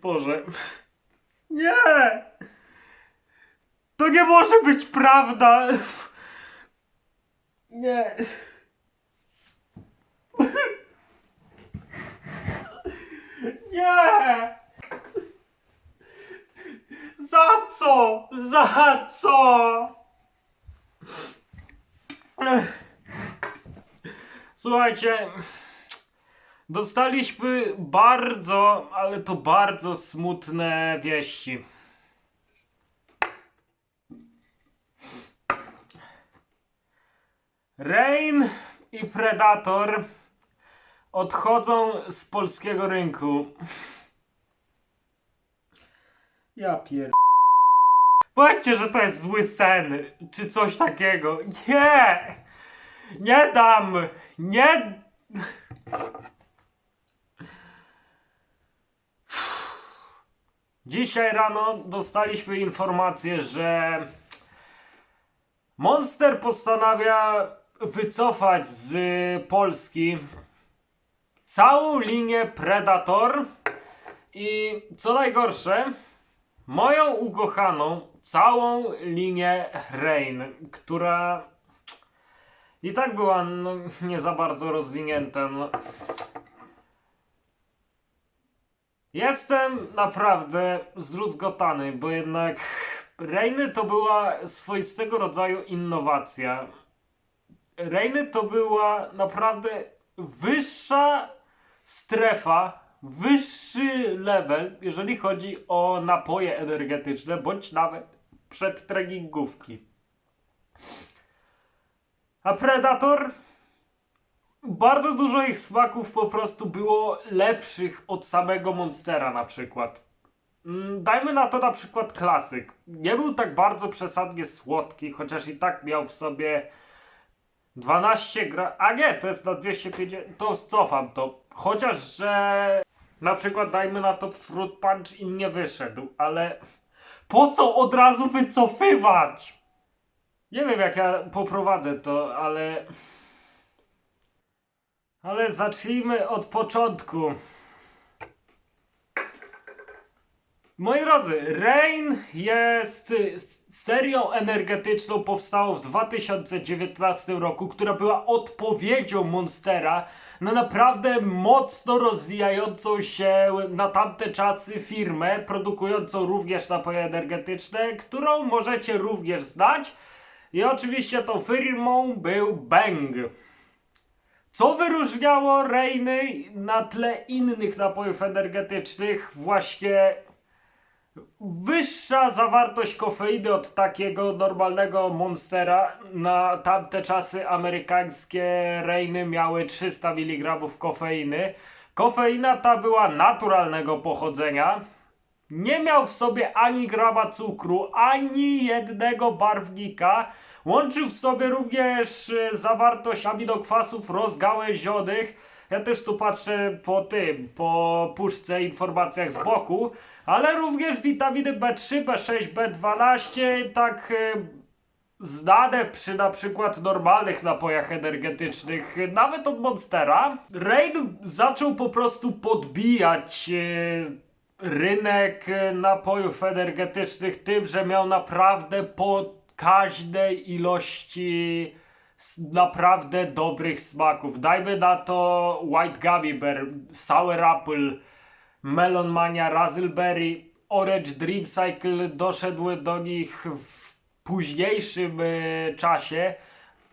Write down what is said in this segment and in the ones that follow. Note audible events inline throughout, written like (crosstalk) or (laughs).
Boże. Nie! To nie może być prawda! Nie. Nie! Za co? Za co? Słuchajcie, dostaliśmy bardzo, ale to bardzo smutne wieści. Rain i Predator odchodzą z polskiego rynku. Ja pier... Powiedzcie, że to jest zły sen, czy coś takiego. Nie! Nie dam! Nie! Dzisiaj rano dostaliśmy informację, że Monster postanawia wycofać z Polski całą linię Predator i co najgorsze, moją ukochaną całą linię Rain, która i tak była no, nie za bardzo rozwinięta. No. Jestem naprawdę zdruzgotany, bo jednak Reiny to była swoistego rodzaju innowacja. Reiny to była naprawdę wyższa strefa, wyższy level, jeżeli chodzi o napoje energetyczne, bądź nawet przedtreningówki. A Predator? Bardzo dużo ich smaków po prostu było lepszych od samego Monstera na przykład. Mm, Dajmy na to na przykład klasyk. Nie był tak bardzo przesadnie słodki, chociaż i tak miał w sobie 12 gra... A nie, to jest na 250... To cofam to. Chociaż, że na przykład dajmy na to Fruit Punch im nie wyszedł, ale po co od razu wycofywać? Nie wiem jak ja poprowadzę to, ale... Ale zacznijmy od początku. Moi drodzy, Rain jest serią energetyczną powstałą w 2019 roku, która była odpowiedzią Monstera na naprawdę mocno rozwijającą się na tamte czasy firmę, produkującą również napoje energetyczne, którą możecie również znać. I oczywiście tą firmą był Bang. Co wyróżniało Reiny na tle innych napojów energetycznych? Właśnie wyższa zawartość kofeiny od takiego normalnego monstera. Na tamte czasy amerykańskie Reiny miały 300 mg kofeiny. Kofeina ta była naturalnego pochodzenia. Nie miał w sobie ani grama cukru, ani jednego barwnika. Łączył w sobie również e, zawartość aminokwasów rozgałęzionych. Ja też tu patrzę po tym, po puszce informacjach z boku, ale również witaminy B3, B6, B12, tak e, znane przy na przykład normalnych napojach energetycznych, nawet od Monstera. Rain zaczął po prostu podbijać e, rynek napojów energetycznych tym, że miał naprawdę pokaźnej ilości naprawdę dobrych smaków. Dajmy na to White Gummy Bear, Sour Apple, Melon Mania, Razzleberry, Orange Dream Cycle doszedły do nich w późniejszym e, czasie.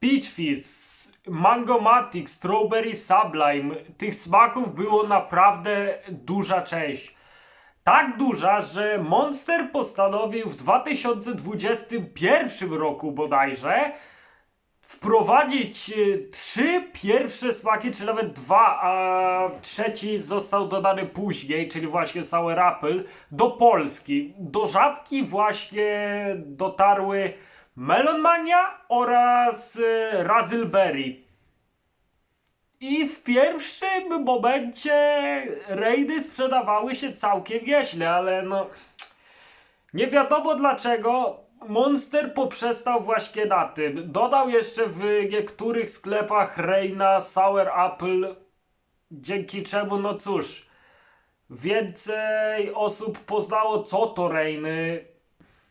Peach Fizz, Mangomatic, Strawberry Sublime. Tych smaków było naprawdę duża część. Tak duża, że Monster postanowił w 2021 roku bodajże wprowadzić y, trzy pierwsze smaki, czy nawet dwa, a trzeci został dodany później, czyli właśnie Sour Apple, do Polski. Do Żabki właśnie dotarły Melon Mania oraz y, Razzleberry. I w pierwszym momencie rejdy sprzedawały się całkiem nieźle, ale no... Nie wiadomo dlaczego Monster poprzestał właśnie na tym. Dodał jeszcze w niektórych sklepach Reina Sour Apple, dzięki czemu, no cóż, więcej osób poznało, co to Reiny.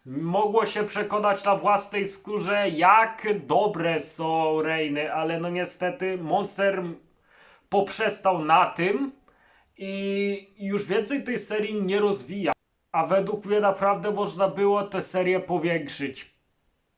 Mogło się przekonać na własnej skórze, jak dobre są Reiny, ale no niestety Monster poprzestał na tym i już więcej tej serii nie rozwija. A według mnie naprawdę można było tę serię powiększyć.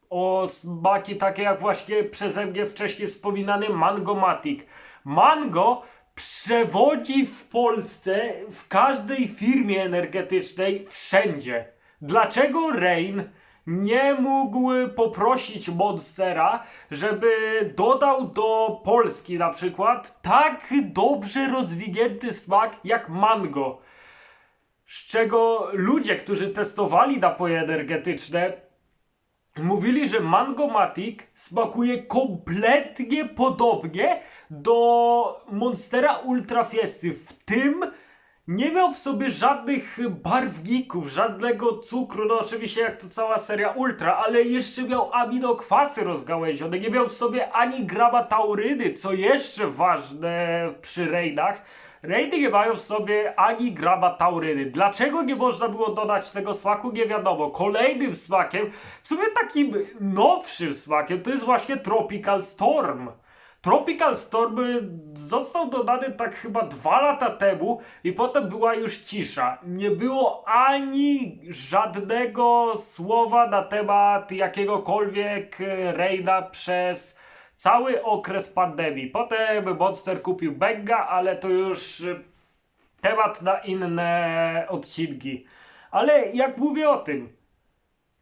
O smaki takie jak właśnie przeze mnie wcześniej wspominany Mangomatic. Mango przewodzi w Polsce w każdej firmie energetycznej wszędzie. Dlaczego Rain nie mógł poprosić Monstera, żeby dodał do Polski na przykład tak dobrze rozwinięty smak jak mango? Z czego ludzie, którzy testowali napoje energetyczne, mówili, że Mangomatic smakuje kompletnie podobnie do Monstera Ultra Fiesty. W tym nie miał w sobie żadnych barwników, żadnego cukru, no oczywiście jak to cała seria Ultra, ale jeszcze miał aminokwasy rozgałęzione, nie miał w sobie ani grama tauryny, co jeszcze ważne przy rejdach. Rejdy nie mają w sobie ani grama tauryny. Dlaczego nie można było dodać tego smaku, nie wiadomo. Kolejnym smakiem, w sumie takim nowszym smakiem, to jest właśnie Tropical Storm. Tropical Storm został dodany tak chyba dwa lata temu i potem była już cisza. Nie było ani żadnego słowa na temat jakiegokolwiek Reina przez cały okres pandemii. Potem Monster kupił Benga, ale to już temat na inne odcinki. Ale jak mówię o tym,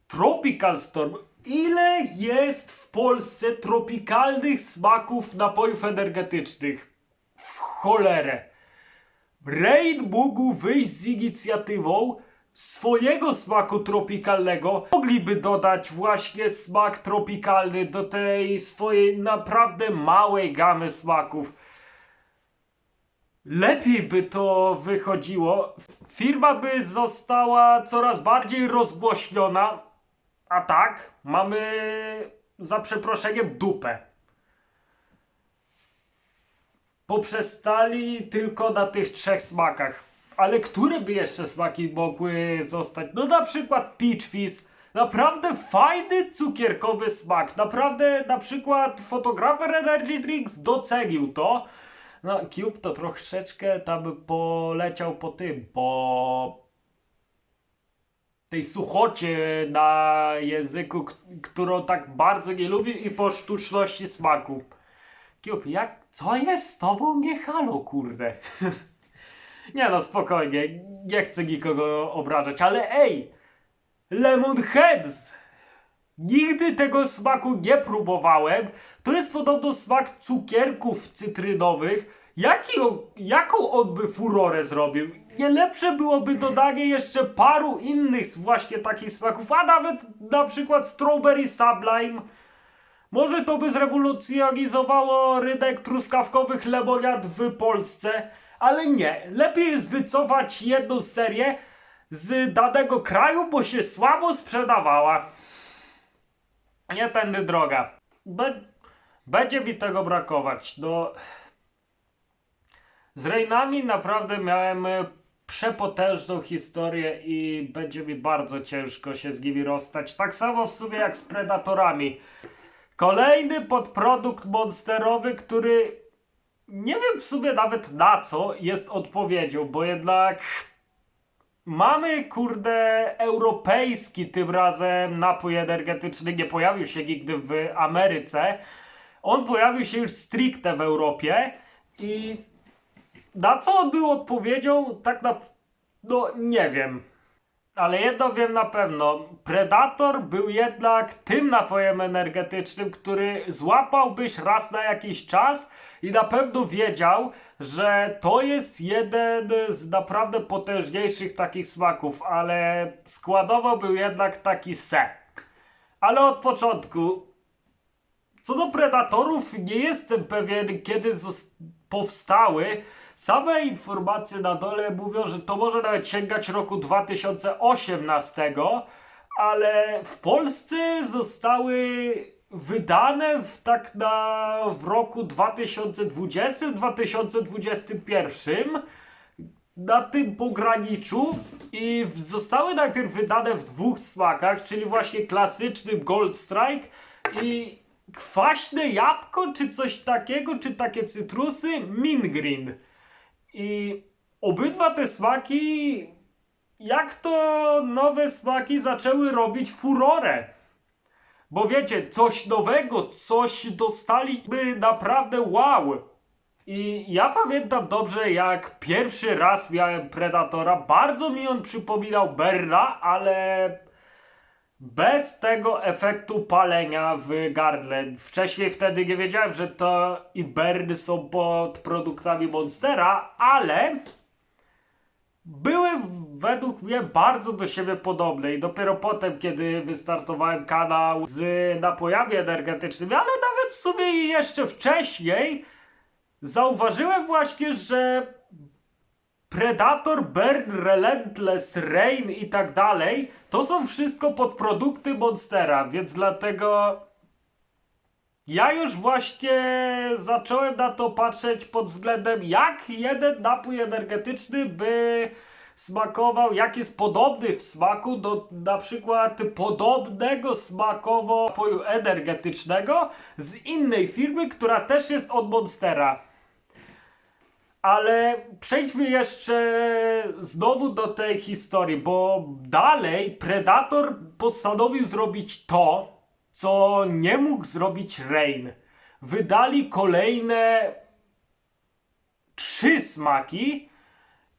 Tropical Storm. Ile jest w Polsce tropikalnych smaków napojów energetycznych? W cholerę. Rain mógł wyjść z inicjatywą swojego smaku tropikalnego. Mogliby dodać właśnie smak tropikalny do tej swojej naprawdę małej gamy smaków. Lepiej by to wychodziło. Firma by została coraz bardziej rozgłośniona. A tak, mamy za przeproszeniem dupę. Poprzestali tylko na tych trzech smakach. Ale które by jeszcze smaki mogły zostać? No na przykład Peach Fizz. Naprawdę fajny cukierkowy smak. Naprawdę na przykład fotografer Energy Drinks docenił to. No Cube to troszeczkę tam poleciał po tym, po tej suchocie na języku, którą tak bardzo nie lubi i po sztuczności smaku. Cube, jak, co jest z tobą? Nie halo, kurde. (laughs) nie no, spokojnie, nie chcę nikogo obrażać, ale ej! Lemon Heads! Nigdy tego smaku nie próbowałem. To jest podobno smak cukierków cytrynowych. Jaki jaką on by furorę zrobił? Nie lepsze byłoby dodanie jeszcze paru innych właśnie takich smaków, a nawet na przykład strawberry sublime. Może to by zrewolucjonizowało rynek truskawkowych lemoniad w Polsce, ale nie. Lepiej jest wycofać jedną serię z danego kraju, bo się słabo sprzedawała. Nie tędy droga. Be- będzie mi tego brakować. No. Z Rejnami naprawdę miałem przepotężną historię i będzie mi bardzo ciężko się z nimi rozstać. Tak samo w sumie jak z Predatorami. Kolejny podprodukt monsterowy, który nie wiem w sumie nawet na co jest odpowiedzią, bo jednak mamy kurde europejski tym razem napój energetyczny, nie pojawił się nigdy w Ameryce. On pojawił się już stricte w Europie i na co on był odpowiedzią, tak na... no nie wiem. Ale jedno wiem na pewno. Predator był jednak tym napojem energetycznym, który złapałbyś raz na jakiś czas i na pewno wiedział, że to jest jeden z naprawdę potężniejszych takich smaków, ale składowo był jednak taki se. Ale od początku co do Predatorów, nie jestem pewien, kiedy powstały. Same informacje na dole mówią, że to może nawet sięgać roku 2018, ale w Polsce zostały wydane w, tak na, w roku 2020-2021. na tym pograniczu i zostały najpierw wydane w dwóch smakach, czyli właśnie klasycznym Gold Strike i kwaśne jabłko, czy coś takiego, czy takie cytrusy, Mint Green. I obydwa te smaki, jak to nowe smaki zaczęły robić furorę. Bo wiecie, coś nowego, coś dostaliby naprawdę wow. I ja pamiętam dobrze, jak pierwszy raz miałem Predatora. Bardzo mi on przypominał Berna, ale bez tego efektu palenia w gardle. Wcześniej wtedy nie wiedziałem, że to i Berny są pod produktami Monstera, ale były według mnie bardzo do siebie podobne i dopiero potem, kiedy wystartowałem kanał z napojami energetycznymi, ale nawet w sumie jeszcze wcześniej, zauważyłem właśnie, że Predator, Burn, Relentless, Rain i tak dalej, to są wszystko podprodukty Monstera, więc dlatego ja już właśnie zacząłem na to patrzeć pod względem, jak jeden napój energetyczny by smakował, jak jest podobny w smaku do na przykład podobnego smakowo napoju energetycznego z innej firmy, która też jest od Monstera. Ale przejdźmy jeszcze znowu do tej historii, bo dalej Predator postanowił zrobić to, co nie mógł zrobić Rain. Wydali kolejne trzy smaki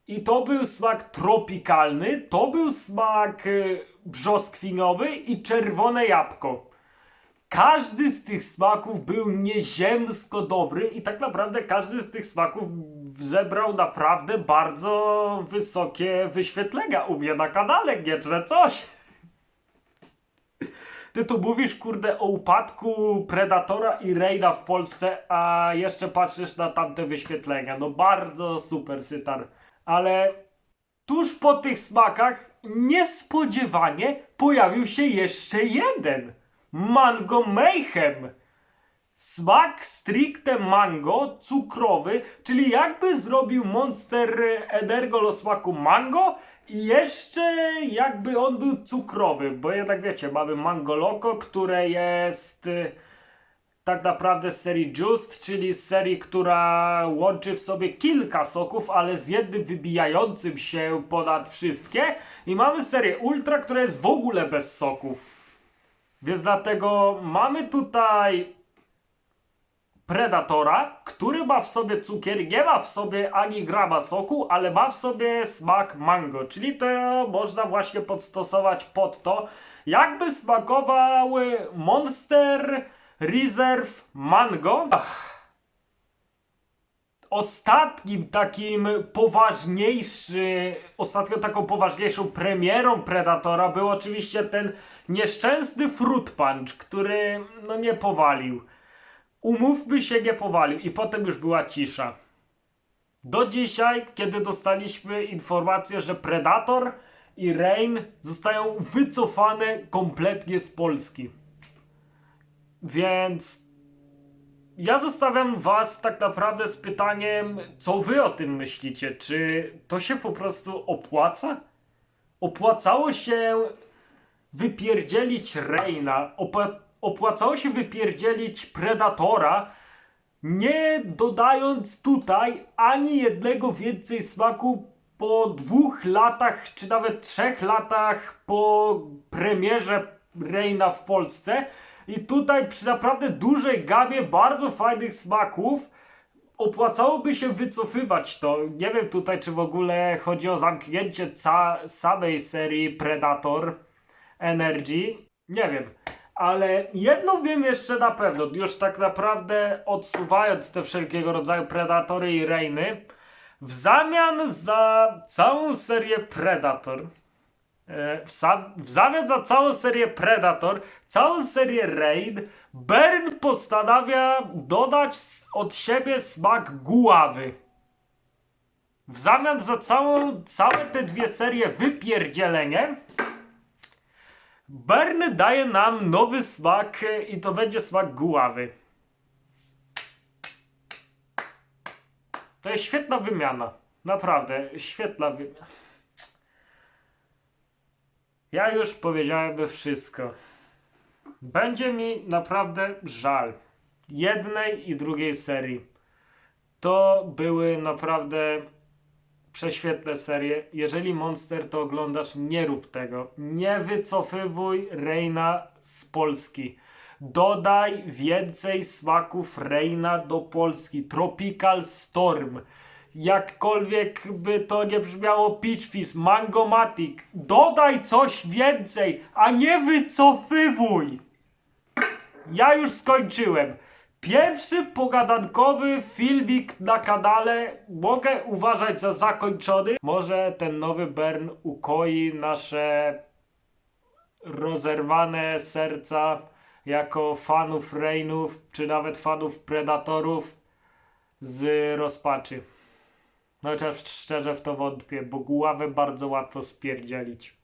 i to był smak tropikalny, to był smak y, brzoskwiniowy i czerwone jabłko. Każdy z tych smaków był nieziemsko dobry i tak naprawdę każdy z tych smaków zebrał naprawdę bardzo wysokie wyświetlenia u mnie na kanale, nie że coś. Ty tu mówisz, kurde, o upadku Predatora i Reina w Polsce, a jeszcze patrzysz na tamte wyświetlenia. No bardzo super, Sytar. Ale tuż po tych smakach niespodziewanie pojawił się jeszcze jeden. Mango Mayhem. Smak stricte mango, cukrowy, czyli jakby zrobił Monster Energol o smaku mango i jeszcze jakby on był cukrowy, bo jednak wiecie, mamy Mango Loco, które jest y, tak naprawdę z serii Just, czyli z serii, która łączy w sobie kilka soków, ale z jednym wybijającym się ponad wszystkie i mamy serię Ultra, która jest w ogóle bez soków. Więc dlatego mamy tutaj Predatora, który ma w sobie cukier, nie ma w sobie ani grama soku, ale ma w sobie smak mango, czyli to można właśnie podstosować pod to, jakby smakowały Monster Reserve Mango. Ach. Ostatnim takim poważniejszy, ostatnią taką poważniejszą premierą Predatora był oczywiście ten nieszczęsny Fruit Punch, który no nie powalił. Umówmy się, nie powalił i potem już była cisza. Do dzisiaj, kiedy dostaliśmy informację, że Predator i Rain zostają wycofane kompletnie z Polski. Więc ja zostawiam was tak naprawdę z pytaniem, co wy o tym myślicie? Czy to się po prostu opłaca? Opłacało się wypierdzielić Reina, opa- opłacało się wypierdzielić Predatora, nie dodając tutaj ani jednego więcej smaku po dwóch latach, czy nawet trzech latach po premierze Reina w Polsce. I tutaj przy naprawdę dużej gamie bardzo fajnych smaków opłacałoby się wycofywać to. Nie wiem tutaj, czy w ogóle chodzi o zamknięcie samej serii Predator Energy. Nie wiem. Ale jedno wiem jeszcze na pewno, już tak naprawdę odsuwając te wszelkiego rodzaju Predatory i Reiny, w zamian za całą serię Predator, e, w, zamian za całą serię Predator, całą serię Rain, Bern postanawia dodać od siebie smak guławy. W zamian za całą, całe te dwie serie wypierdzieleniem, Bern daje nam nowy smak e, i to będzie smak guławy. To jest świetna wymiana. Naprawdę, świetna wy... Ja już powiedziałem wszystko. Będzie mi naprawdę żal jednej i drugiej serii. To były naprawdę prześwietne serie. Jeżeli Monster to oglądasz, nie rób tego. Nie wycofywuj Reina z Polski. Dodaj więcej smaków Reina do Polski. Tropical Storm. Jakkolwiek by to nie brzmiało Peach Fizz, Mangomatic. Dodaj coś więcej, a nie wycofywuj. Ja już skończyłem. Pierwszy pogadankowy filmik na kanale mogę uważać za zakończony. Może ten nowy Bern ukoi nasze rozerwane serca jako fanów Rainów, czy nawet fanów Predatorów z rozpaczy. No chociaż szczerze w to wątpię, bo głowę bardzo łatwo spierdzielić.